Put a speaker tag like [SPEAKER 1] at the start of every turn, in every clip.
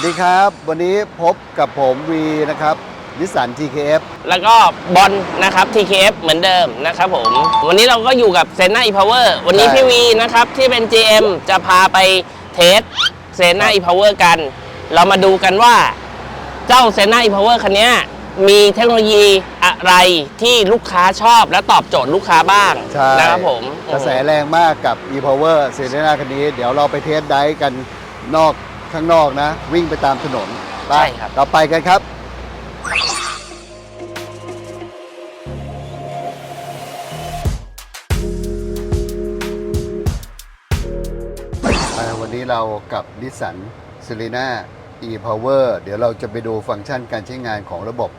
[SPEAKER 1] วัสดีครับ วันนี้พบกับผมวีนะครับนิสสัน TKF
[SPEAKER 2] แล้วก็บอลนะครับ TKF เหมือนเดิมนะครับผม วันนี้เราก็อยู่กับเซน่า e-power วันนี้
[SPEAKER 1] ใช่
[SPEAKER 2] พี่วีนะครับ ที่เป็น GM จะพาไปเทสเซน่า e-power กัน เรามาดูกันว่า เจ้าเซน่า e-power คันเนี้ยมีเทคโนโลยีอะไรที่ลูกค้าชอบและตอบโจทย์ลูกค้าบ้าง
[SPEAKER 1] ใช่
[SPEAKER 2] นะครับผม
[SPEAKER 1] กระแสแรงมากกับ e-power เซเ e นาคันนี้ เดี๋ยวเราไปเทสไดฟ์กันนอก ข้างนอกนะ วิ่งไปตามถนนไป
[SPEAKER 2] ใช่ครับ
[SPEAKER 1] เราไปกันครับ อ่าวันนี้เรากับนิสสัน c e l e n a e-power เดี๋ยวเราจะไปดูฟังก์ชันการใช้งานของระบบ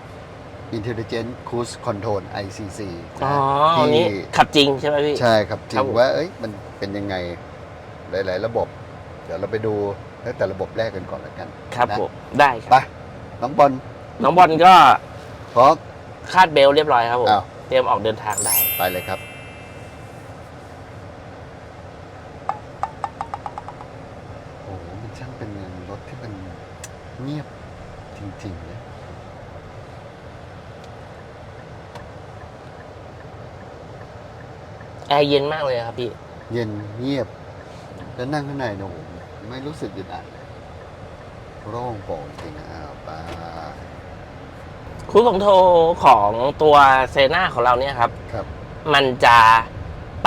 [SPEAKER 1] Intelligent Cruise Control ICC นะ
[SPEAKER 2] อ๋อ
[SPEAKER 1] ที่
[SPEAKER 2] นี่ขับจริงใช่ไหมพี่
[SPEAKER 1] ใช่ครับจริ
[SPEAKER 2] ครับ
[SPEAKER 1] ง
[SPEAKER 2] ผม
[SPEAKER 1] ว่าเอ้ยมันเป็นยังไงหลาย ๆ ระบบ เดี๋ยวเราไปดู ตั้งแต่ระบบแรกกันก่อนละกัน
[SPEAKER 2] ครับ
[SPEAKER 1] นะ
[SPEAKER 2] ผมได้ค
[SPEAKER 1] ไป
[SPEAKER 2] รับ
[SPEAKER 1] น้องบอล
[SPEAKER 2] น้องบอลก็
[SPEAKER 1] พร้อม
[SPEAKER 2] คาดเบลต์เรียบร้อยครับผม
[SPEAKER 1] อ้าว
[SPEAKER 2] เตรียมออกเดินทางได้
[SPEAKER 1] ไปเลยครับ โอ้โหมันช่างเป็นรถที่มันเงียบจริงๆนะ
[SPEAKER 2] แอร์เย็นมากเลยครับพี่
[SPEAKER 1] เย็นเงียบ แล้วนั่งข้างในเนี่ยโอ้โห ไม่รู้สึกอึดอัดเลยโล่งโปร่งจริงๆอ้าวไป
[SPEAKER 2] ครูของโทรของตัวเซน่าของเราเนี่ยครับ
[SPEAKER 1] ครับ
[SPEAKER 2] มันจะ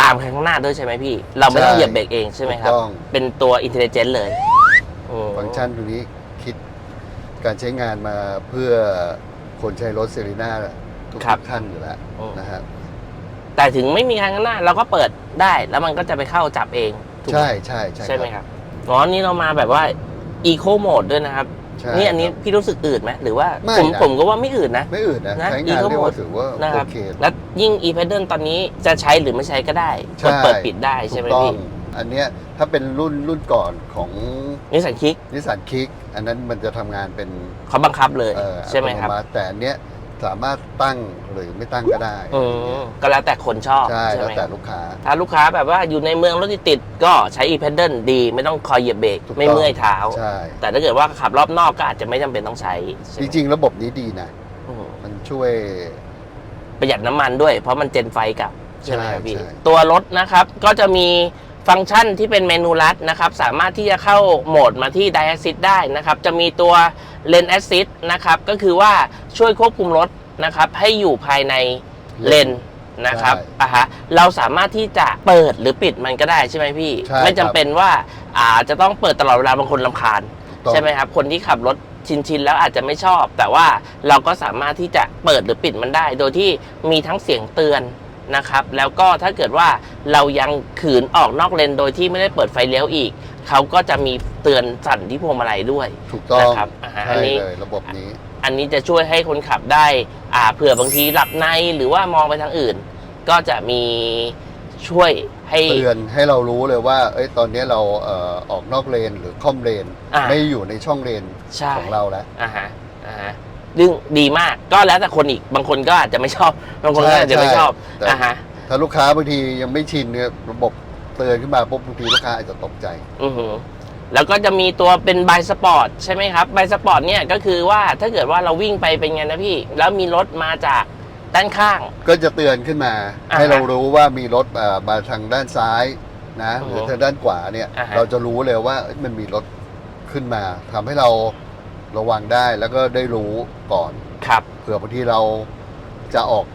[SPEAKER 2] ตามข้างหน้าด้วยใช่ไหมพี่ เราไม่ต้อง
[SPEAKER 1] ใช่
[SPEAKER 2] เหยียบเบรกเองใช่ไหมครับ
[SPEAKER 1] ถูกต้อง
[SPEAKER 2] เป็นตัวอินเทลเจนต์เลยอืม
[SPEAKER 1] ฟังก์ชันตรงนี้คิดการใช้งานมาเพื่อคนใช้รถเซรีน่าทุกๆท่านอยู่แล้วนะฮะ
[SPEAKER 2] แต่ถึงไม่มีข้างหน้าเราก็เปิดได้ แล้วมันก็จะไปเข้าจับเองถูกไหม
[SPEAKER 1] ใช่ใช่ใช่
[SPEAKER 2] ใช่ไหมครับ อ๋อนี่เรามาแบบว่าอีโคโหมดด้วยนะครับ
[SPEAKER 1] ใช่
[SPEAKER 2] นี่อันนี้
[SPEAKER 1] ครับ
[SPEAKER 2] พี่รู้สึกอืดไหมหรือว่า
[SPEAKER 1] ไม่
[SPEAKER 2] ผม
[SPEAKER 1] นะ
[SPEAKER 2] ผมก็ว่าไม่อืดนะ
[SPEAKER 1] ไม่อื่นนะ
[SPEAKER 2] นะ
[SPEAKER 1] ใช้งาน
[SPEAKER 2] Eco
[SPEAKER 1] เรียกว่า
[SPEAKER 2] Mode
[SPEAKER 1] ถือว่า
[SPEAKER 2] นะค
[SPEAKER 1] โอ
[SPEAKER 2] รับ
[SPEAKER 1] เค
[SPEAKER 2] และยิ่ง e p e d a l ตอนนี้จะใช้หรือไม่ใช้ก็ได้
[SPEAKER 1] ใช่
[SPEAKER 2] กดเปิดปิดได้
[SPEAKER 1] ถู
[SPEAKER 2] ใช่ไหม
[SPEAKER 1] กต้อง
[SPEAKER 2] พี่
[SPEAKER 1] อันเนี้ยถ้าเป็นรุ่นรุ่นก่อนของ
[SPEAKER 2] นิสสันคิก
[SPEAKER 1] นิสสันคิกอันนั้นมันจะทำงานเป็น
[SPEAKER 2] เขาบังคับเลย
[SPEAKER 1] เอ่อ
[SPEAKER 2] ใช่ไหมครับ
[SPEAKER 1] อัตโนติแต่อันเนี้ย สามารถตั้งหรือไม่ตั้งก็ได้
[SPEAKER 2] อืมก็แล้วแต่คนชอบ
[SPEAKER 1] ใช่
[SPEAKER 2] ใช่
[SPEAKER 1] แล้ว
[SPEAKER 2] ไหมค
[SPEAKER 1] แต่
[SPEAKER 2] รับ
[SPEAKER 1] ลูกค้า
[SPEAKER 2] ถ้าลูกค้าแบบว่าอยู่ในเมืองรถติดๆก็ใช้ e p e d a l ดี ไม่ต้องคอยเหยียบเบรก
[SPEAKER 1] ถูกต้อง
[SPEAKER 2] ไม่เมื่อยเท้า
[SPEAKER 1] ใช่
[SPEAKER 2] แต่ถ้าเกิดว่าขับรอบนอกก็อาจจะไม่จำเป็นต้องใช้ใช่
[SPEAKER 1] จ
[SPEAKER 2] ไหม
[SPEAKER 1] ริง ๆ ระบบนี้ดีนะ
[SPEAKER 2] อืม
[SPEAKER 1] มันช่วย
[SPEAKER 2] ประหยัดน้ำมันด้วย เพราะมันเจนไฟกลับ ใช่ไหมครับพี่
[SPEAKER 1] ใช่
[SPEAKER 2] ตัวรถนะครับก็จะมีฟังก์ชันที่เป็นเมนูลัดนะครับ สามารถที่จะเข้าโหมดมาที่ Dive Assist ได้นะครับ จะมีตัว Lane Assist นะครับก็คือว่าช่วยควบคุมรถนะครับให้อยู่ภายในเลนนะครับ
[SPEAKER 1] ใช่
[SPEAKER 2] อะฮะเราสามารถที่จะเปิดหรือปิดมันก็ได้ใช่ไหมพี่
[SPEAKER 1] ใช่
[SPEAKER 2] ไม่จำเป็นว่าอาจะต้องเปิดตลอดเวลาบางคนลำคาญ
[SPEAKER 1] ถูกต้อง
[SPEAKER 2] ใช่ไหมครับ คนที่ขับรถชินชินๆแล้วอาจจะไม่ชอบ แต่ว่าเราก็สามารถที่จะเปิดหรือปิดมันได้ โดยที่มีทั้งเสียงเตือน นะครับ แล้วก็ถ้าเกิดว่าเรายังขืนออกนอกเลนโดยที่ไม่ได้เปิดไฟเลี้ยวอีก เขาก็จะมีเตือนสั่นที่พวงมาลัยด้วย
[SPEAKER 1] ถูกต้อง
[SPEAKER 2] นะครับอ่าฮะอั
[SPEAKER 1] ใช่
[SPEAKER 2] นนี้
[SPEAKER 1] เลยระบบนี้
[SPEAKER 2] อันนี้จะช่วยให้คนขับได้ อ่าเผื่อบางทีหลับในหรือว่ามองไปทางอื่น ก็จะมีช่วยให้
[SPEAKER 1] เตือนให้เรารู้เลยว่า เอ้ยตอนนี้เราเอ่อออกนอกเลนหรือค่อมเลน
[SPEAKER 2] อ่า
[SPEAKER 1] ไม่อยู่ในช่องเลน
[SPEAKER 2] ใช่
[SPEAKER 1] ของเราแล้ว
[SPEAKER 2] อ่าฮะอ่าฮะ ดึงดีมากก็แล้วแต่คนอีกบางคนก็อาจจะไม่ชอบ บางคนก็อาจจะไม่ชอบ
[SPEAKER 1] แต่
[SPEAKER 2] อ่าฮะ
[SPEAKER 1] ถ้าลูกค้าบางทียังไม่ชินเนี่ยระบบเตือนขึ้นมาปุ๊บบางทีลูกค้าอาจจะตกใจ
[SPEAKER 2] อือหือแล้วก็จะมีตัวเป็นไบสปอร์ตใช่ไหมครับไบสปอร์ตเนี่ยก็คือว่าถ้าเกิดว่าเราวิ่งไปเป็นไงนะพี่ แล้วมีรถมาจากด้านข้าง
[SPEAKER 1] ก็จะเตือนขึ้นมา
[SPEAKER 2] อ่าฮะ
[SPEAKER 1] ให้เรารู้ว่ามีรถเอ่อมาทางด้านซ้ายนะ
[SPEAKER 2] อือ
[SPEAKER 1] ห
[SPEAKER 2] ฮึ
[SPEAKER 1] รือทางด้านขวาเนี่ย
[SPEAKER 2] อ่าฮะ
[SPEAKER 1] เราจะรู้เลยว่าเอ้ยมันมีรถขึ้นมาทำให้เรา ระวังได้แล้วก็ได้รู้ก่อน
[SPEAKER 2] ครับ
[SPEAKER 1] เผื่อบางทีเราจะออก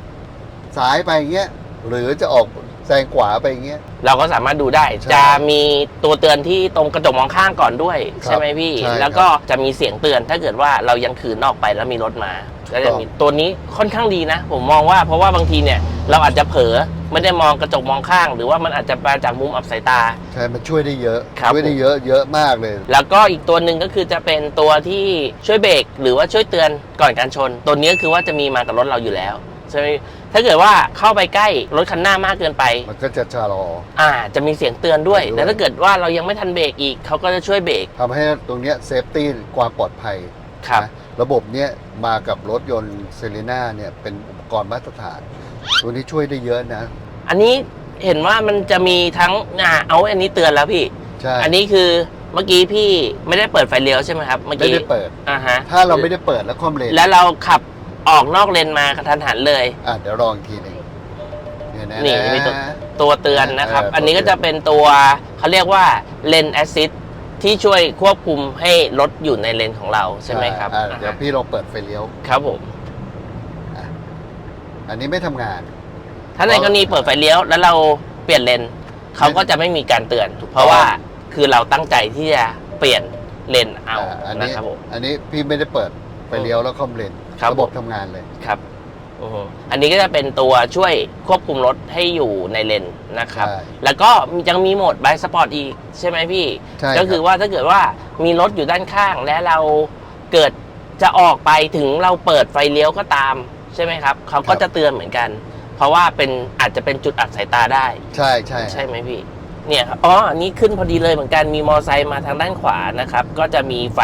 [SPEAKER 1] ซ้ายไปอย่างเงี้ยหรือจะออกแซงขวาไปอย่างเงี้ย
[SPEAKER 2] เราก็สามารถดูได้
[SPEAKER 1] ใช่
[SPEAKER 2] จะมีตัวเตือนที่ตรงกระจกมองข้างก่อนด้วย
[SPEAKER 1] ครับ
[SPEAKER 2] ใช่ไหมพี่
[SPEAKER 1] ใช่
[SPEAKER 2] แล้วก็จะมีเสียงเตือนถ้าเกิดว่าเรายังขืนออกไปแล้วมีรถมาก็จะมี
[SPEAKER 1] ถูกต้อง
[SPEAKER 2] ตัวนี้ค่อนข้างดีนะ ผมมองว่าเพราะว่าบางทีเนี่ยเราอาจจะเผลอ ไม่ได้มองกระจกมองข้าง หรือว่ามันอาจจะมาจากมุมอับสายตา
[SPEAKER 1] ใช่มันช่วยได้เยอะ
[SPEAKER 2] ครับ
[SPEAKER 1] ช่วยได้เยอะเยอะมากเลย
[SPEAKER 2] แล้วก็อีกตัวหนึ่งก็คือจะเป็นตัวที่ช่วยเบรกหรือว่าช่วยเตือนก่อนการชน ตัวนี้ก็คือว่าจะมีมากับรถเราอยู่แล้วใช่ไหมถ้าเกิดว่าเข้าไปใกล้รถคันหน้ามากเกินไป
[SPEAKER 1] มันก็จะชะลอ
[SPEAKER 2] อ่า จะมีเสียงเตือนด้วย
[SPEAKER 1] ด้วย
[SPEAKER 2] แล้วถ้าเกิดว่าเรายังไม่ทันเบรกอีกเขาก็จะช่วยเบรก
[SPEAKER 1] ทำให้ตรงเนี้ยเซฟตี้ความปลอดภัย
[SPEAKER 2] ครับ
[SPEAKER 1] นะระบบเนี้ยมากับรถยนต์เซเลน่าเนี่ยเป็นอุปกรณ์มาตรฐาน ตัวนี้ช่วยได้เยอะนะ
[SPEAKER 2] อันนี้เห็นว่ามันจะมีทั้งอ่าเอาอันนี้เตือนแล้วพี่
[SPEAKER 1] ใช่
[SPEAKER 2] อันนี้คือมื่อกี้พี่ไม่ได้เปิดไฟเลี้ยวใช่ไหมครับเมื่อ
[SPEAKER 1] ไม่
[SPEAKER 2] กี้
[SPEAKER 1] ได้เปิด
[SPEAKER 2] อ่าฮะ
[SPEAKER 1] ถ้าเราไม่ได้เปิดแล้วคอมเลน
[SPEAKER 2] แล้วเราขับออกนอกเลนมากระทันหันเลย
[SPEAKER 1] อะเดี๋ยวลองอีกทีหนึ่งเนี่ยนะ
[SPEAKER 2] นี่มีตัว ตัวเตือนนะครับ
[SPEAKER 1] เออตัว
[SPEAKER 2] อันนี้ก็จะเป็นตัวเขาเรียกว่าเลนแอสซิสที่ช่วยควบคุมให้รถอยู่ในเลนของเราใช่ไหมครับ
[SPEAKER 1] อะเดี๋ยว
[SPEAKER 2] อ่าฮะ
[SPEAKER 1] พี่ลองเปิดไฟเลี้ยว
[SPEAKER 2] ครับผม
[SPEAKER 1] อันนี้ไม่ทำงาน
[SPEAKER 2] ถ้าในกรณีเปิดไฟเลี้ยวแล้วเราเปลี่ยนเลนเขาก็จะไม่มีการเตือนเพราะว่าคือเราตั้งใจที่จะเปลี่ยนเลนเอา
[SPEAKER 1] อะอัน
[SPEAKER 2] นะ
[SPEAKER 1] นี้
[SPEAKER 2] ครับผม
[SPEAKER 1] อันนี้พี่ไม่ได้เปิดไฟเลี้ยวแล้วคอมเลน
[SPEAKER 2] ครับ
[SPEAKER 1] ระบบทำงานเลย
[SPEAKER 2] ครับอือฮึอันนี้ก็จะเป็นตัวช่วยควบคุมรถให้อยู่ในเลนนะครับ
[SPEAKER 1] ใช่
[SPEAKER 2] แล้วก็ยังมีโหมดบายสปอร์ตอีกใช่ไหมพี่
[SPEAKER 1] ใช่
[SPEAKER 2] ก็คือ
[SPEAKER 1] รับ
[SPEAKER 2] ว่าถ้าเกิดว่ามีรถอยู่ด้านข้างและเราเกิดจะออกไปถึงเราเปิดไฟเลี้ยวก็ตาม ใช่ไหมครับเขาก็จะเตือนเหมือนกัน เพราะว่าเป็นอาจจะเป็นจุดอับสายตาได้
[SPEAKER 1] ใช่ใช่
[SPEAKER 2] ใช่ไหมพี่ เนี่ยครับอ๋ออันนี้ขึ้นพอดีเลยเหมือนกันมีมอไซค์มาทางด้านขวานะครับ ก็จะมีไฟ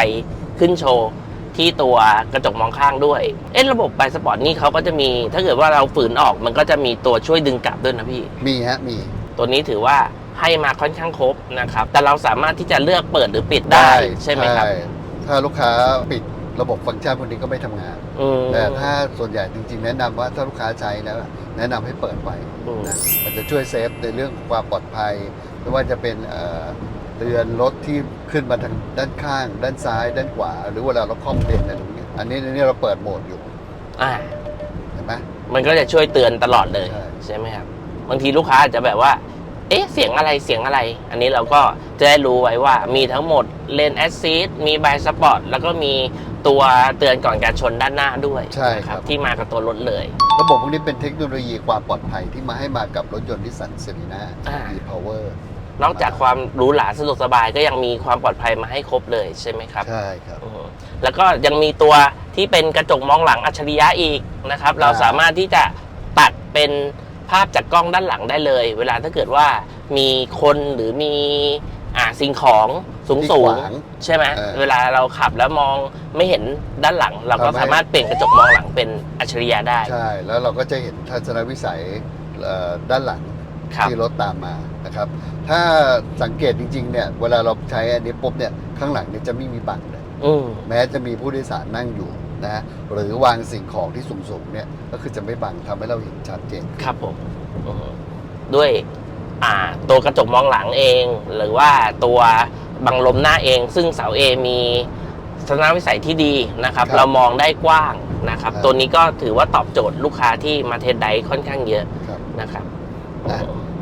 [SPEAKER 2] ขึ้นโชว์ที่ตัวกระจกมองข้างด้วย เอ๊ะระบบไบสปอร์ตนี่เขาก็จะมี ถ้าเกิดว่าเราฝืนออกมันก็จะมีตัวช่วยดึงกลับด้วยนะพี่
[SPEAKER 1] มีฮะมี
[SPEAKER 2] ตัวนี้ถือว่าให้มาค่อนข้างครบนะครับ แต่เราสามารถที่จะเลือกเปิดหรือปิดได้ใช่ไหมครับ
[SPEAKER 1] ถ้าลูกค้าปิด ระบบฟังก์ชันพวกนี้ก็ไม่ทำงาน
[SPEAKER 2] อืม
[SPEAKER 1] แต่ถ้าส่วนใหญ่จริงๆ แนะนำว่าถ้าลูกค้าใช้แล้วแนะนำให้เปิดไว้
[SPEAKER 2] อืม
[SPEAKER 1] นะมันจะช่วยเซฟในเรื่องของความปลอดภัย ไม่ว่าจะเป็นเอ่อเตือนรถที่ขึ้นมาทางด้านข้าง ด้านซ้าย ด้านขวา หรือเวลาเราคล่อมเลนอะไรตรงนี้อันนี้อันนี้เราเปิดโหมดอยู่
[SPEAKER 2] อ่า
[SPEAKER 1] เห็นไหม
[SPEAKER 2] มันก็จะช่วยเตือนตลอดเลย
[SPEAKER 1] ใช่
[SPEAKER 2] ใช่ไหมครับ บางทีลูกค้าอาจจะแบบว่า เอ๊ะ เสียงอะไรเสียงอะไร อันนี้เราก็จะได้รู้ไว้ว่ามีทั้งหมดเลนแอสซิสมีบายสปอร์ตแล้วก็มี ตัวเตือนก่อนการชนด้านหน้าด้วย
[SPEAKER 1] ใช่
[SPEAKER 2] นะครับที่มากับตัวรถเลย
[SPEAKER 1] ระบบพวกนี้เป็นเทคโนโลยีความปลอดภัยที่มาให้มากับรถยนต์นิสสันเซรีนา
[SPEAKER 2] อ่า
[SPEAKER 1] e power
[SPEAKER 2] นอกจากความหรูหราสะดวกสบายก็ยังมีความปลอดภัยมาให้ครบเลยใช่ไหมครับ
[SPEAKER 1] ใช่ครับ
[SPEAKER 2] อืมแล้วก็ยังมีตัวที่เป็นกระจกมองหลังอัจฉริยะอีกนะครับ เราสามารถที่จะตัดเป็นภาพจากกล้องด้านหลังได้เลย เวลาถ้าเกิดว่ามีคนหรือมีอ่า สิ่งของสูง
[SPEAKER 1] ที่
[SPEAKER 2] สู
[SPEAKER 1] ข
[SPEAKER 2] ง
[SPEAKER 1] วาง
[SPEAKER 2] ใช่ไหม
[SPEAKER 1] เออ
[SPEAKER 2] เวลาเราขับแล้วมองไม่เห็นด้านหลัง เราก็
[SPEAKER 1] ทำให้
[SPEAKER 2] สามารถเปลี่ยนกระจกมองหลังเป็นอัจฉริยะได้
[SPEAKER 1] ใช่ แล้วเราก็จะเห็นทัศนวิสัยเอ่อด้านหลัง
[SPEAKER 2] ครับ
[SPEAKER 1] ที่รถตามมานะครับ ถ้าสังเกตจริงๆเนี่ยเวลาเราใช้อันนี้ปุ๊บเนี่ยข้างหลังเนี่ยจะไม่มีบังเลย
[SPEAKER 2] อืม
[SPEAKER 1] แม้จะมีผู้โดยสารนั่งอยู่นะหรือวางสิ่งของที่สูงๆเนี่ยก็คือจะไม่บังทำให้เราเห็นชัดเจน
[SPEAKER 2] ครับผมอืมด้วยอ่า ตัวกระจกมองหลังเอง หรือว่าตัวบังลมหน้าเอง ซึ่งเสาเอมีทัศนวิสัยที่ดีนะครับ
[SPEAKER 1] ครับ
[SPEAKER 2] เรามองได้กว้างนะครับ
[SPEAKER 1] ครับ
[SPEAKER 2] ตัวนี้ก็ถือว่าตอบโจทย์ลูกค้าที่มาเทสไดค่อนข้างเยอะ
[SPEAKER 1] ครับ
[SPEAKER 2] นะครับ
[SPEAKER 1] อะ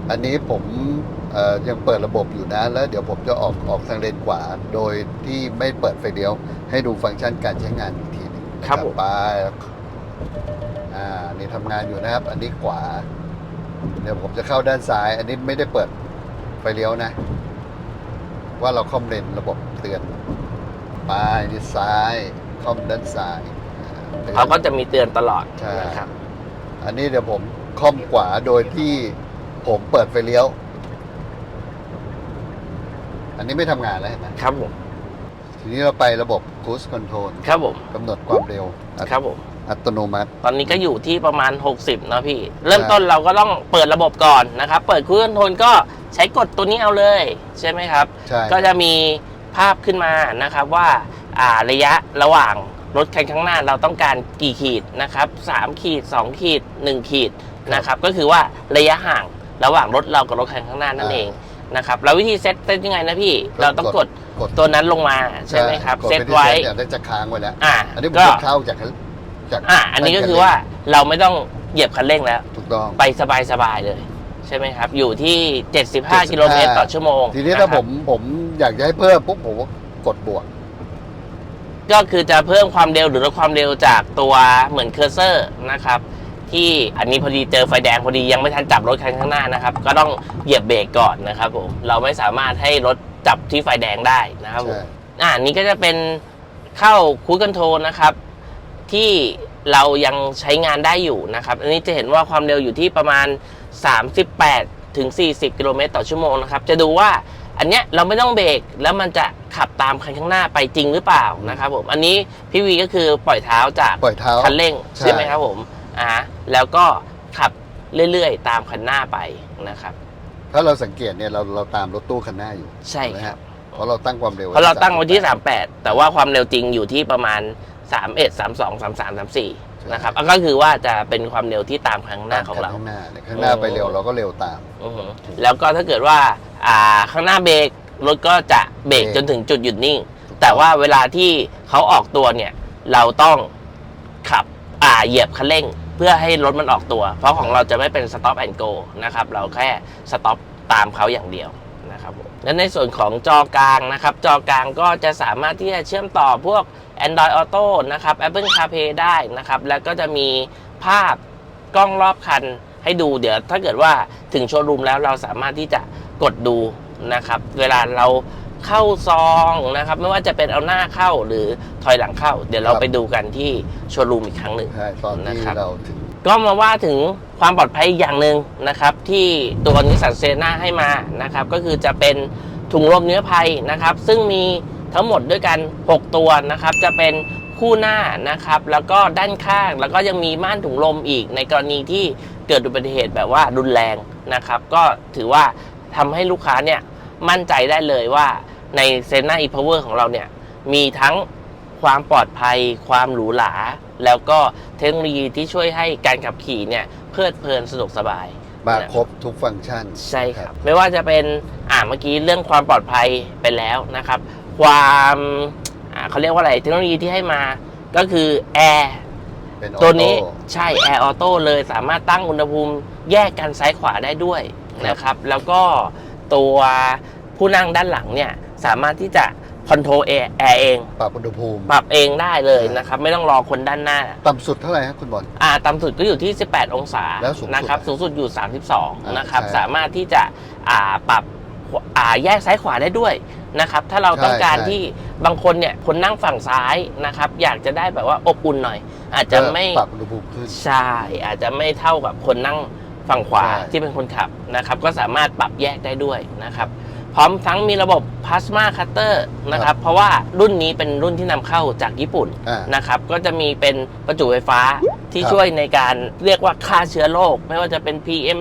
[SPEAKER 1] อันนี้ผมเอ่อยังเปิดระบบอยู่นะ แล้วเดี๋ยวผมจะออกออกทางเลนขวา โดยที่ไม่เปิดไฟเลี้ยว ให้ดูฟังก์ชันการใช้งานอีกทีหนึงนะครับ
[SPEAKER 2] ผม
[SPEAKER 1] ไปอ่า นี่ทำงานอยู่นะครับ อันนี้ขวา เดี๋ยวผมจะเข้าด้านซ้าย อันนี้ไม่ได้เปิดไฟเลี้ยวนะ ว่าเราคอมเลนระบบเตือนไปนี่ซ้ายคอมด้านซ้ายอ่ตือน
[SPEAKER 2] เขาก็จะมีเตือนตลอด
[SPEAKER 1] ใช่
[SPEAKER 2] นะครับ
[SPEAKER 1] อันนี้เดี๋ยวผมค่อมขวาโดยที่ผมเปิดไฟเลี้ยว อันนี้ไม่ทำงานแล้วเห็นไหม
[SPEAKER 2] ครับผม
[SPEAKER 1] ทีนี้เราไประบบ cruise control
[SPEAKER 2] ครับผม
[SPEAKER 1] กำหนดความเร็วอัต
[SPEAKER 2] ครับผม
[SPEAKER 1] อัตโนมัติ
[SPEAKER 2] ตอนนี้ก็อยู่ที่ประมาณ 60นะพี่ เริ่มต้นเราก็ต้องเปิดระบบก่อนนะครับ เปิดคลื่นโทนก็ใช้กดตัวนี้เอาเลย ใช่ไหมครับ
[SPEAKER 1] ใช่
[SPEAKER 2] ก็จะมีภาพขึ้นมานะครับว่าอ่าระยะระหว่างรถคันข้างหน้าเราต้องการกี่ขีดนะครับ3ขีด 2 ขีด 1 ขีดนะครับ ก็คือว่าระยะห่างระหว่างรถเรากับรถคันข้างหน้านั่นเองนะครับแล้ววิธีเซตเซตยังไงนะพี่ เราต้องกด
[SPEAKER 1] กด
[SPEAKER 2] ตัวนั้นลงมาใช่ไหมครับ
[SPEAKER 1] กด
[SPEAKER 2] เซต
[SPEAKER 1] ปที่
[SPEAKER 2] ไว้
[SPEAKER 1] อยากได้จะค้างไว้แล้ว
[SPEAKER 2] อ่า
[SPEAKER 1] อันนี้ผม
[SPEAKER 2] ก็
[SPEAKER 1] กดเข้าจาก จาก
[SPEAKER 2] อ่าอันนี้ก็คือว่าเราไม่ต้องเหยียบคันเร่งแล้ว
[SPEAKER 1] ถูกต้อง
[SPEAKER 2] ไปสบายๆเลย ใช่ไหมครับ อยู่ที่75 กิโลเมตรต่อชั่วโมง
[SPEAKER 1] ทีนี้ถ้าะ
[SPEAKER 2] ค
[SPEAKER 1] ผ
[SPEAKER 2] รับ
[SPEAKER 1] มผมอยากจะให้เพิ่มปุ๊บผมก็กดบวก
[SPEAKER 2] ก็คือจะเพิ่มความเร็วหรือลดความเร็วจากตัวเหมือนเคอร์เซอร์นะครับ ที่อันนี้พอดีเจอไฟแดงพอดียังไม่ทันจับรถคันข้างหน้านะครับ ก็ต้องเหยียบเบรกก่อนนะครับผมเราไม่สามารถให้รถจับที่ไฟแดงได้นะครับผม
[SPEAKER 1] ใช่
[SPEAKER 2] อ่านี่ก็จะเป็นเข้าคู i ค c นโทรนะครับ ที่เรายังใช้งานได้อยู่นะครับ อันนี้จะเห็นว่าความเร็วอยู่ที่ประมาณ 38 ถึง 40 กิโลเมตรต่อชั่วโมงนะครับ จะดูว่าอันเนี้ยเราไม่ต้องเบรกแล้วมันจะขับตามคันข้างหน้าไปจริงหรือเปล่านะครับผม อันนี้พี่วีก็คือปล่อยเท้าจาก
[SPEAKER 1] ปล่อยเท้า
[SPEAKER 2] คันเร่ง
[SPEAKER 1] ใช่
[SPEAKER 2] ใช่ไหมครับผมอ่าฮะแล้วก็ขับเรื่อยๆ ตามคันหน้าไปนะครับ
[SPEAKER 1] ถ้าเราสังเกตเนี่ยเราเราตามรถตู้คันหน้าอยู่
[SPEAKER 2] ใช่
[SPEAKER 1] นะ
[SPEAKER 2] ค
[SPEAKER 1] ค
[SPEAKER 2] รั
[SPEAKER 1] รับบพราะเราตั้งความเร็ว
[SPEAKER 2] เพราะเราตั้งไว้ที่ 38 แต่ว่าความเร็วจริงอยู่ที่ประมาณ 31 32 33 34นะครับก็คือว่าจะเป็นความเร็วที่ตามข้างหน้าของเรา
[SPEAKER 1] ข้างหน้าเนี่ยข้างหน้าไปเร็วเราก็เร็วตาม
[SPEAKER 2] อือหือแล้วก็ถ้าเกิดว่าอ่าข้างหน้าเบรกรถก็จะเบรก
[SPEAKER 1] เบรก
[SPEAKER 2] จนถึงจุดหยุดนิ่ง
[SPEAKER 1] ถูก
[SPEAKER 2] แต่ว่าเวลาที่เขาออกตัวเนี่ย เราต้องขับอ่าเหยียบคันเร่ง เพื่อให้รถมันออกตัว เพราะของเราจะไม่เป็น stop and go นะครับ เราแค่ stop ตามเขาอย่างเดียวนะครับผมและในส่วนของจอกลางนะครับ จอกลางก็จะสามารถที่จะเชื่อมต่อพวก Android Auto นะครับ Apple CarPlay ได้นะครับ แล้วก็จะมีภาพกล้องรอบคันให้ดูเดี๋ยวถ้าเกิดว่าถึงโชว์รูมแล้วเราสามารถที่จะกดดูนะครับ เวลาเราเข้าซองนะครับ ไม่ว่าจะเป็นเอาหน้าเข้าหรือถอยหลังเข้า เดี๋ยวเรา
[SPEAKER 1] ครับ
[SPEAKER 2] ไปดูกันที่โชว์รูมอีกครั้งหนึ่ง
[SPEAKER 1] ใช่ตอนที่
[SPEAKER 2] นะครับ
[SPEAKER 1] เราถึง
[SPEAKER 2] ก็มาว่าถึงความปลอดภัยอีกอย่างหนึ่งนะครับ ที่ตัวนิสสันเซนาให้มานะครับ ก็คือจะเป็นถุงลมนิรภัยนะครับ ซึ่งมี ทั้งหมดด้วยกัน 6 ตัวนะครับ จะเป็นคู่หน้านะครับ แล้วก็ด้านข้าง แล้วก็ยังมีม่านถุงลมอีก ในกรณีที่เกิดอุบัติเหตุแบบว่ารุนแรงนะครับ ก็ถือว่าทำให้ลูกค้าเนี่ยมั่นใจได้เลยว่าในเซนาอีพาวเวอร์ของเราเนี่ยมีทั้งความปลอดภัย ความหรูหรา แล้วก็เทคโนโลยีที่ช่วยให้การขับขี่เนี่ยเพลิดเพลินสะดวกสบาย
[SPEAKER 1] มาครบทุกฟังก์ชัน
[SPEAKER 2] ใช่ครับ ไม่ว่าจะเป็นอ่าเมื่อกี้เรื่องความปลอดภัยไปแล้วนะครับ ความอ่าเขาเรียกว่าอะไรเทคโนโลยีที่ให้มาก็คือแอร์
[SPEAKER 1] เป็น
[SPEAKER 2] ตัวนี้
[SPEAKER 1] ออโใช่
[SPEAKER 2] แอร์ออโต้เลยสามารถตั้งอุณหภูมิแยกกันซ้ายขวาได้ด้วยนะครับ แล้วก็ตัวผู้นั่งด้านหลังเนี่ยสามารถที่จะคอนโทรลแอร์แอร์เอง
[SPEAKER 1] ปรับอุณหภูมิ
[SPEAKER 2] ปรับเองได้เลยนะครับ ไม่ต้องรอคนด้านหน้า
[SPEAKER 1] ต่ำสุดเท่าไหร่ครับคุณบอล
[SPEAKER 2] อ่าต่ำสุดก็อยู่ที่ 18 องศา
[SPEAKER 1] แล้วสูงสุด
[SPEAKER 2] นะครับ
[SPEAKER 1] อะ
[SPEAKER 2] สูงสุดอยู่ 32 นะครับ
[SPEAKER 1] ใช่
[SPEAKER 2] สามารถที่จะอ่าปรับอ่าแยกซ้ายขวาได้ด้วย นะครับถ้าเรา
[SPEAKER 1] ใช่
[SPEAKER 2] ต้องการ
[SPEAKER 1] ใช่
[SPEAKER 2] ที่บางคนเนี่ยคนนั่งฝั่งซ้ายนะครับ อยากจะได้แบบว่าอบอุ่นหน่อย อาจจะไม่
[SPEAKER 1] ปรับอุณหภูมิขึ้น
[SPEAKER 2] ใช่อาจจะไม่เท่ากับคนนั่งฝั่งขวา
[SPEAKER 1] ใช่
[SPEAKER 2] ที่เป็นคนขับนะครับ ก็สามารถปรับแยกได้ด้วยนะครับ พร้อมทั้งมีระบบพลาสมาคัตเตอร์นะครับ เพราะว่ารุ่นนี้เป็นรุ่นที่นำเข้าจากญี่ปุ่น
[SPEAKER 1] อ่า
[SPEAKER 2] นะครับ ก็จะมีเป็นประจุไฟฟ้าที่
[SPEAKER 1] ครับ
[SPEAKER 2] ช่วยในการเรียกว่าฆ่าเชื้อโรคไม่ว่าจะเป็น PM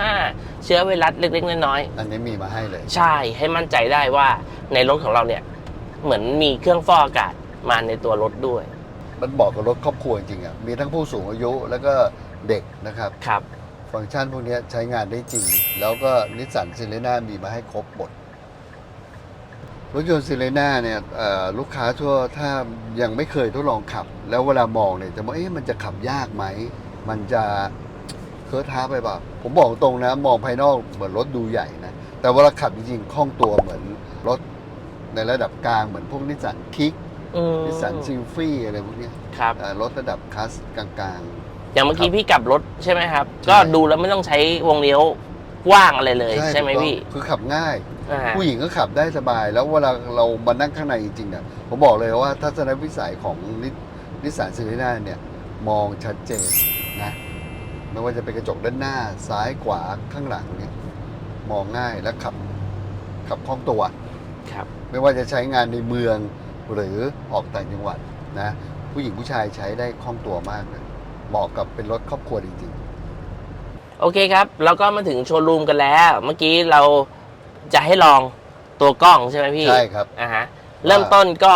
[SPEAKER 2] 2.5 เชื้อไวรัสเล็กๆ น้อย
[SPEAKER 1] อันนี้มีมาให้เลย
[SPEAKER 2] ๆ ใช่ให้มั่นใจได้ว่าในรถของเราเนี่ยเหมือนมีเครื่องฟอกอากาศมาในตัวรถด้วย
[SPEAKER 1] มันบอกกับรถครอบครัวจริงๆอะมีทั้งผู้สูงอายุแล้วก็เด็กนะครับ
[SPEAKER 2] ครับ
[SPEAKER 1] ฟังก์ชันพวกนี้ใช้งานได้จริง แล้วก็นิสสันซิเลน่ามีมาให้ครบหมดรถยนต์ซิเลน่าเนี่ยเอ่อลูกค้าทั่วถ้ายังไม่เคยทดลองขับ แล้วเวลามองเนี่ยจะมองเอ๊ะมันจะขับยากไหม มันจะเคอะท้าไปเปล่าผมบอกตรงนะ มองภายนอกเหมือนรถดูใหญ่นะ แต่เวลาขับจริงๆคล่องตัวเหมือนรถในระดับกลางเหมือนพวกนิสสันคิก
[SPEAKER 2] อืม
[SPEAKER 1] นิสสันซิลฟี่อะไรพวกเนี้ย
[SPEAKER 2] ครับ
[SPEAKER 1] เอ่อรถระดับคลาสกลาง
[SPEAKER 2] อย่างเมื่อกี้
[SPEAKER 1] ครับ
[SPEAKER 2] พี่กลับรถใช่ไหมครับ
[SPEAKER 1] ใช่
[SPEAKER 2] ก็ดูแล้วไม่ต้องใช้วงเลี้ยวกว้างอะไรเลย
[SPEAKER 1] ๆ
[SPEAKER 2] ใช่ไหม
[SPEAKER 1] ถูกต้อง
[SPEAKER 2] พี่
[SPEAKER 1] คือขับง่าย
[SPEAKER 2] อ่า
[SPEAKER 1] ผู้หญิงก็ขับได้สบาย แล้วเวลาเรามานั่งข้างในจริงๆเนี่ยผมบอกเลยว่าทัศนวิสัยของนิสสันซิลิน่าเนี่ยมองชัดเจนนะไม่ว่าจะเป็นกระจกด้านหน้าซ้ายขวาข้างหลังเนี่ยมองง่ายและขับขับคล่องตัว
[SPEAKER 2] ครับ
[SPEAKER 1] ไม่ว่าจะใช้งานในเมืองหรือออกต่างจังหวัดนะ ผู้หญิงผู้ชายใช้ได้คล่องตัวมากเลย เหมาะกับเป็นรถครอบครัวจริง
[SPEAKER 2] โอเคครับ แล้วก็มาถึงโชว์รูมกันแล้ว เมื่อกี้เราจะให้ลองตัวกล้องใช่ไหมพี่
[SPEAKER 1] ๆใช่ครับ
[SPEAKER 2] อ่าฮะเริ่มต้นก็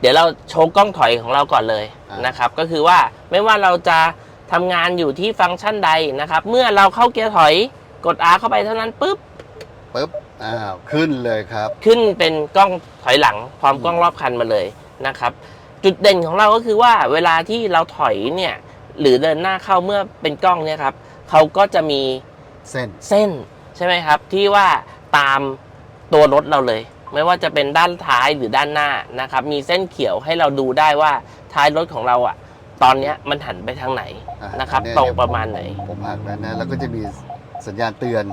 [SPEAKER 2] เดี๋ยวเราโชว์กล้องถอยของเราก่อนเลย
[SPEAKER 1] อ่าน
[SPEAKER 2] นะครับ ก็คือว่าไม่ว่าเราจะทำงานอยู่ที่ฟังก์ชันใดนะครับ เมื่อเราเข้าเกียร์ถอยกด R เข้าไปเท่านั้นปุ๊บ
[SPEAKER 1] ปุ๊บอ้าวขึ้นเลยครับ
[SPEAKER 2] ขึ้นเป็นกล้องถอยหลังพร้อมกล้องรอบคันมาเลยนะครับ จุดเด่นของเราก็คือว่าเวลาที่เราถอยเนี่ย หรือเดินหน้าเข้าเมื่อเป็นกล้องเนี่ยครับเขาก็จะมี
[SPEAKER 1] เส้น
[SPEAKER 2] เส้นใช่ไหมครับ ที่ว่าตามตัวรถเราเลย ไม่ว่าจะเป็นด้านท้ายหรือด้านหน้านะครับ มีเส้นเขียวให้เราดูได้ว่าท้ายรถของเราอะตอนเนี้ยมันหันไปทางไหน
[SPEAKER 1] อ่า
[SPEAKER 2] นะครับ
[SPEAKER 1] อันเนี้ย
[SPEAKER 2] ตรงประมาณไหน
[SPEAKER 1] ผมหักแล้วนะแล้วก็จะมีสัญญาณเตือน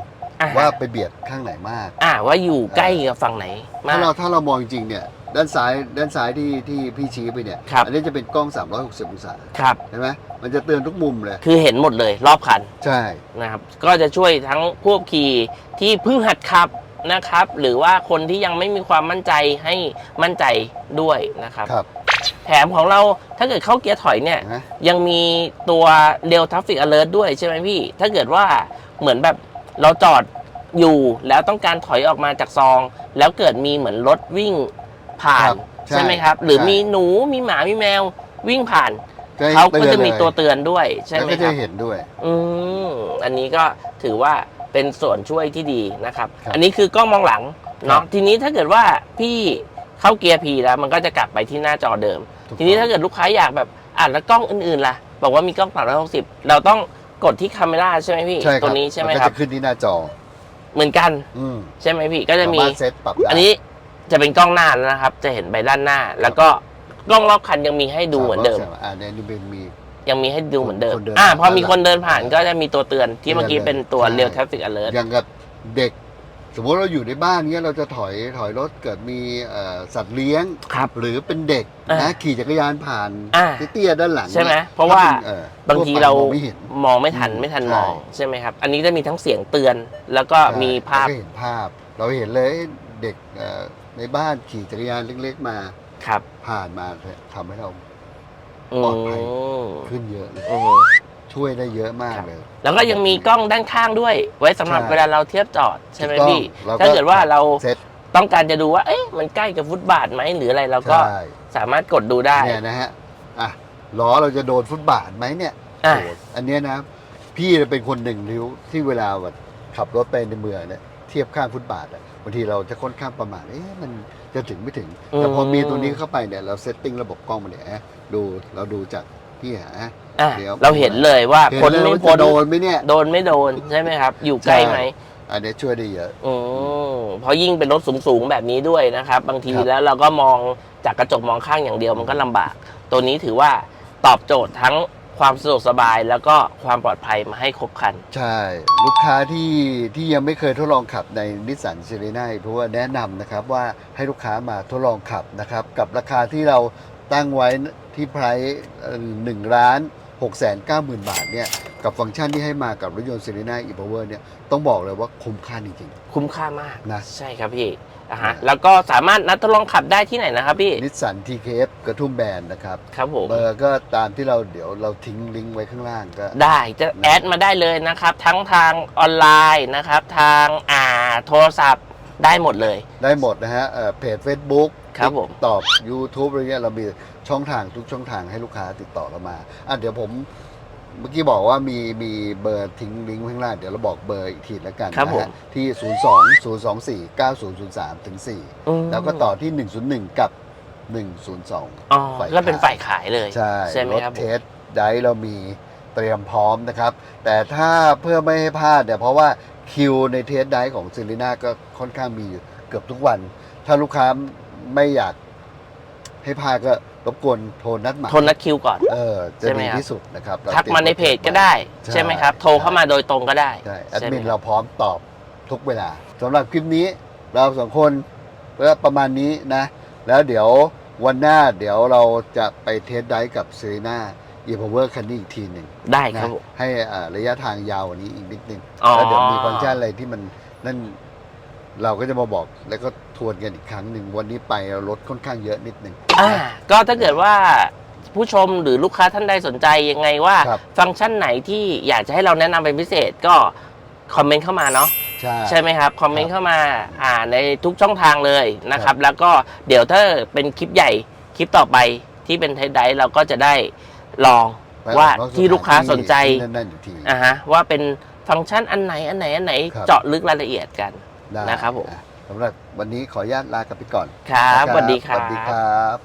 [SPEAKER 2] อะ
[SPEAKER 1] ว่าไปเบียดข้างไหนมาก
[SPEAKER 2] อ่าว่าอยู่ใกล้กับฝั่งไหนมา
[SPEAKER 1] ถ้ากเราถ้าเรามองจริงเนี่ย ด้านซ้ายด้านซ้ายที่ที่พี่ชี้ไปเนี่ย
[SPEAKER 2] ครับ
[SPEAKER 1] อันี้จะเป็นกล้อง 360 องศา
[SPEAKER 2] ครับ
[SPEAKER 1] เห็นไหมมันจะเตือนทุกมุมเลย
[SPEAKER 2] คือเห็นหมดเลยรอบคัน
[SPEAKER 1] ใช่
[SPEAKER 2] นะครับ ก็จะช่วยทั้งพวกขี่ที่เพิ่งหัดขับนะครับ หรือว่าคนที่ยังไม่มีความมั่นใจให้มั่นใจด้วยนะครับ
[SPEAKER 1] ครับ
[SPEAKER 2] แถมของเราถ้าเกิดเข้าเกียร์ถอยเนี่ย
[SPEAKER 1] เห็นไหม
[SPEAKER 2] ยังมีตัวเร l ท r ฟฟิกอ alert ด้วยใช่ไหมพี่ ถ้าเกิดว่าเหมือนแบบเราจอดอยู่แล้วต้องการถอยออกมาจากซอง แล้วเกิดมีเหมือนรถวิ่ง ผ่าน
[SPEAKER 1] ครับใช่
[SPEAKER 2] ใช่ไหมครับ หรือ
[SPEAKER 1] ใช่
[SPEAKER 2] มีหนูมีหมามีแมววิ่งผ่าน
[SPEAKER 1] ให้
[SPEAKER 2] เขาก็
[SPEAKER 1] ตือน
[SPEAKER 2] จะมี
[SPEAKER 1] ลย
[SPEAKER 2] ตัวเตือนด้วยใช่
[SPEAKER 1] แล้ว
[SPEAKER 2] ไหม
[SPEAKER 1] ก็
[SPEAKER 2] ค
[SPEAKER 1] จะ
[SPEAKER 2] รับ
[SPEAKER 1] เห็นด้วย
[SPEAKER 2] อืมอันนี้ก็ถือว่าเป็นส่วนช่วยที่ดีนะครับ
[SPEAKER 1] ครับ
[SPEAKER 2] อันนี้คือกล้องมองหลัง
[SPEAKER 1] ครั
[SPEAKER 2] เนาะ
[SPEAKER 1] บ
[SPEAKER 2] ทีนี้ถ้าเกิดว่าพี่เข้าเกียร์พีแล้ว มันก็จะกลับไปที่หน้าจอเดิม
[SPEAKER 1] ถูก
[SPEAKER 2] ทีนี้
[SPEAKER 1] ต้อง
[SPEAKER 2] ถ้าเกิดลูกค้าอยากแบบอ่านแล้วกล้องอื่นๆล่ะ บอกว่ามีกล้อง 360 เราต้องกดที่คาเมราใช่ไหมพี่
[SPEAKER 1] ใช่ครับ
[SPEAKER 2] ตัวนี้ใช่ไหม
[SPEAKER 1] นก็
[SPEAKER 2] ครับ
[SPEAKER 1] จะขึ้นที่หน้าจอ
[SPEAKER 2] เหมือนกัน
[SPEAKER 1] อืม
[SPEAKER 2] ใช่ไหมพี่ก็จะมี
[SPEAKER 1] สาารถเซตปรับได้
[SPEAKER 2] อันนี้ จะเป็นกล้องหน้าแล้วนะครับ จะเห็นใบด้านหน้า แล้วก็กล้องรอบคันยังมีให้ดูเหมือนเดิม
[SPEAKER 1] อ่าในนี้เป็นมี
[SPEAKER 2] ยังมีให้ดูเหมือนเดิม
[SPEAKER 1] คนเดิน
[SPEAKER 2] อ่า
[SPEAKER 1] ผ่าน
[SPEAKER 2] พอมีคนเดินผ่าน
[SPEAKER 1] เออ
[SPEAKER 2] ก็จะมีตัวเตือนที่เมื่อกี้เป็นตัว
[SPEAKER 1] ใช่
[SPEAKER 2] เรียลทราฟิกอเลิร์
[SPEAKER 1] อย่างกับเด็ก สมมติเราอยู่ในบ้านเนี้ยเราจะถอยถอยรถเกิดมีเอ่อสัตว์เลี้ยง
[SPEAKER 2] ครับ
[SPEAKER 1] หรือเป็นเด็ก
[SPEAKER 2] อ่า
[SPEAKER 1] นะขี่จักรยานผ่าน
[SPEAKER 2] อ่า
[SPEAKER 1] เตี้ยๆด้านหลัง
[SPEAKER 2] ใช่ไหม
[SPEAKER 1] นี่ย
[SPEAKER 2] เพราะว่า
[SPEAKER 1] ถ้ป็นเอ่อบา
[SPEAKER 2] งที
[SPEAKER 1] ทั่วไป
[SPEAKER 2] เรา
[SPEAKER 1] มองไม่เห็น
[SPEAKER 2] มองไม่ทัน
[SPEAKER 1] อืม
[SPEAKER 2] ไม่ทัน
[SPEAKER 1] ใช่
[SPEAKER 2] มองใช่ไหมครับ อันนี้จะมีทั้งเสียงเตือนแล้วก็มีภาพ
[SPEAKER 1] เรก็เห็นภาพ เราเห็นเลยเด็กเอ่อ ในบ้านขี่จักรยานเล็ก ๆ มา
[SPEAKER 2] ครับ
[SPEAKER 1] ผ่านมาทำให้เรา
[SPEAKER 2] อื
[SPEAKER 1] ปลอดภัย
[SPEAKER 2] ม
[SPEAKER 1] ขึ้นเยอะเลย
[SPEAKER 2] อืม
[SPEAKER 1] ช่วยได้เยอะมาก
[SPEAKER 2] ครับ
[SPEAKER 1] เลย
[SPEAKER 2] แล้วก็ยังมีกล้องด้านข้างด้วย ไว้สำหรับ
[SPEAKER 1] ใช่
[SPEAKER 2] เวลาเราเทียบจอดใช่ไหม
[SPEAKER 1] ถูกต้อง
[SPEAKER 2] พี่
[SPEAKER 1] เราก็
[SPEAKER 2] ถ้าเกิดว่าเรา
[SPEAKER 1] เซ็ต
[SPEAKER 2] ต้องการจะดูว่า เอ๊ะมันใกล้กับฟุตบาทไหมหรืออะไรเราก็
[SPEAKER 1] ใช่
[SPEAKER 2] สามารถกดดูได้
[SPEAKER 1] เนี่ยนะฮะอะล้อเราจะโดนฟุตบาทไหมเนี่ย
[SPEAKER 2] อะ
[SPEAKER 1] โอ้โหอันเนี้ยนะ พี่เป็นคนหนึ่งริ้วที่เวลาแบบขับรถไปในเมืองเนี่ยเทียบข้างฟุตบาทอะ บางทีเราจะค่อนข้างประมาทเอ๊ะมันจะถึงไม่ถึง แต่พอมีตัวนี้เข้าไปเนี่ยเราเซตติ้งระบบกล้องมาเนี่ยฮะดูเราดูจากพี่หา
[SPEAKER 2] อะ
[SPEAKER 1] เดี๋ยว
[SPEAKER 2] เราเห็นเลยว่า
[SPEAKER 1] เห็น
[SPEAKER 2] พ้น
[SPEAKER 1] เลย
[SPEAKER 2] ไม่
[SPEAKER 1] ว่า
[SPEAKER 2] พ้
[SPEAKER 1] จะ
[SPEAKER 2] น
[SPEAKER 1] โดนไหมเนี่ย
[SPEAKER 2] โดนไม่โดนใช่ไหมครับ อยู่ใกล้ไหม
[SPEAKER 1] อันเนี้ยช่วยได้เยอะ
[SPEAKER 2] อืมเพราะยิ่งเป็นรถสูงๆแบบนี้ด้วยนะครับ บางที
[SPEAKER 1] ครับ
[SPEAKER 2] แล้วเราก็มองจากกระจกมองข้างอย่างเดียวมันก็ลำบาก ตัวนี้ถือว่าตอบโจทย์ทั้ง ความสะดวกสบายแล้วก็ความปลอดภัยมาให้ครบครัน
[SPEAKER 1] ใช่ ลูกค้าที่ที่ยังไม่เคยทดลองขับในนิสสันเซเ e น่าเพราะว่าแนะนำนะครับว่าให้ลูกค้ามาทดลองขับนะครับ กับราคาที่เราตั้งไว้ที่ไพรหนึ่งล้านหกแสนเก้าหมื่นบาทเนี่ยกับฟังก์ชันที่ให้มากับรถยนต์เซ e น่าอีพาวเวอร์เนี่ยต้องบอกเลยว่าคุ้มค่าจริง
[SPEAKER 2] คุ้มค่ามาก
[SPEAKER 1] นะ
[SPEAKER 2] ใช่ครับพี่ อะฮะ
[SPEAKER 1] นะ
[SPEAKER 2] แล้วก็สามารถนัดทดลองขับได้ที่ไหนนะครับพี่
[SPEAKER 1] ๆนิสสัน TKF กระทุ่มแบนนะครับ
[SPEAKER 2] ครับผม
[SPEAKER 1] เบอร์ก็ตามที่เราเดี๋ยวเราทิ้งลิงก์ไว้ข้างล่างก็
[SPEAKER 2] ได้จะแอดมาได้เลยนะครับ ทั้งทางออนไลน์นะครับ ทางอ่าโทรศัพท์ได้หมดเลย
[SPEAKER 1] ได้หมดนะฮะเอ่อเพจ Facebook
[SPEAKER 2] ครับผม
[SPEAKER 1] ตอบ YouTube อะไรเงี้ยเรามีช่องทางทุกช่องทางให้ลูกค้าติดต่อเรามาอะเดี๋ยวผม เมื่อกี้บอกว่ามีมีเบอร์ทิ้งลิงก์ข้างล่างเดี๋ยวเราบอกเบอร์อีกทีแล้วกัน
[SPEAKER 2] ครับ
[SPEAKER 1] นะ
[SPEAKER 2] ผม
[SPEAKER 1] ฮะที่ 0 2 0 2 4 9 0 0 3ถึง
[SPEAKER 2] อืม
[SPEAKER 1] 4แล้วก็ต่อที่ 101 กับ 102
[SPEAKER 2] อ๋อ
[SPEAKER 1] ฝ่าย
[SPEAKER 2] ก็เป็น
[SPEAKER 1] ขาย
[SPEAKER 2] ฝ่ายขายเลย
[SPEAKER 1] ใช่
[SPEAKER 2] ไหม
[SPEAKER 1] รถ
[SPEAKER 2] ครับผ
[SPEAKER 1] เท
[SPEAKER 2] ม
[SPEAKER 1] สได้เรามีเตรียมพร้อมนะครับ แต่ถ้าเพื่อไม่ให้พลาดเนี่ยเพราะว่าคิวในเทสได้ของซิลิน่าก็ค่อนข้างมีอยู่เกือบทุกวัน ถ้าลูกค้าไม่อยากให้พลาดก็ รบกวนโทรนัดหมาย
[SPEAKER 2] โทรนัดคิวก่อน
[SPEAKER 1] เออจะ
[SPEAKER 2] ใช่ไหม
[SPEAKER 1] ดี
[SPEAKER 2] ครับ
[SPEAKER 1] ที่สุดนะครับเร
[SPEAKER 2] ทักมาในเพจก็ได้ ใช่ไหมครับ โทรเข้ามาโดยตรงก็ได้
[SPEAKER 1] ใช่แอด
[SPEAKER 2] ใช่ไห
[SPEAKER 1] มิน
[SPEAKER 2] ค
[SPEAKER 1] เรา
[SPEAKER 2] บ
[SPEAKER 1] พร้อมตอบทุกเวลาสำหรับคลิปนี้เราสองคนก็ประมาณนี้นะ แล้วเดี๋ยววันหน้าเดี๋ยวเราจะไปเทสได้กับซีรีนาอีพาวเวอร์คันนี้อีกทีหนึ่ง
[SPEAKER 2] ได้ค
[SPEAKER 1] นะ
[SPEAKER 2] รับผม
[SPEAKER 1] ให้อ่าระยะทางยาวกว่านี้อีกนิดนึง
[SPEAKER 2] อ๋อ
[SPEAKER 1] แล้วเดี๋ยวมีฟังก์ชันอะไรที่มันนั่น เราก็จะมาบอกแล้วก็ทวนกันอีกครั้งหนึ่งวันนี้ไปรถค่อนข้างเยอะนิดนึง
[SPEAKER 2] อ่าก็ถ้าเกิดว่าผู้ชมหรือลูกค้าท่านใดสนใจยังไงว่า
[SPEAKER 1] ครับ
[SPEAKER 2] ฟังก์ชันไหนที่อยากจะให้เราแนะนำเป็นพิเศษก็คอมเมนต์เข้ามาเนาะ
[SPEAKER 1] ใช่
[SPEAKER 2] ใช่ไหมครับ คอมเมน
[SPEAKER 1] ครั
[SPEAKER 2] ต์
[SPEAKER 1] บ
[SPEAKER 2] เข้ามาอ่าในทุกช่องทางเลยนะค
[SPEAKER 1] ครั
[SPEAKER 2] รับ
[SPEAKER 1] บ
[SPEAKER 2] แล้วก็เดี๋ยวถ้าเป็นคลิปใหญ่คลิปต่อไปที่เป็นไทยไดฟ์เราก็จะได้ลอง
[SPEAKER 1] ไป
[SPEAKER 2] ว่า
[SPEAKER 1] ออกนอก
[SPEAKER 2] ที่ลูกค้าสนใจ
[SPEAKER 1] ที่นั่นๆอีกที
[SPEAKER 2] อ่าฮะว่าเป็นฟังก์ชันอันไหนอันไหนอันไหน
[SPEAKER 1] ครับ
[SPEAKER 2] เจาะลึกรายละเอียดกัน
[SPEAKER 1] ได้
[SPEAKER 2] นะครับผม
[SPEAKER 1] อะสำหรับวันนี้ขออนุญาตลากันไปก่อน
[SPEAKER 2] ครับ
[SPEAKER 1] นะ
[SPEAKER 2] สวัสดีครั
[SPEAKER 1] สวัสดี
[SPEAKER 2] บ
[SPEAKER 1] ครับ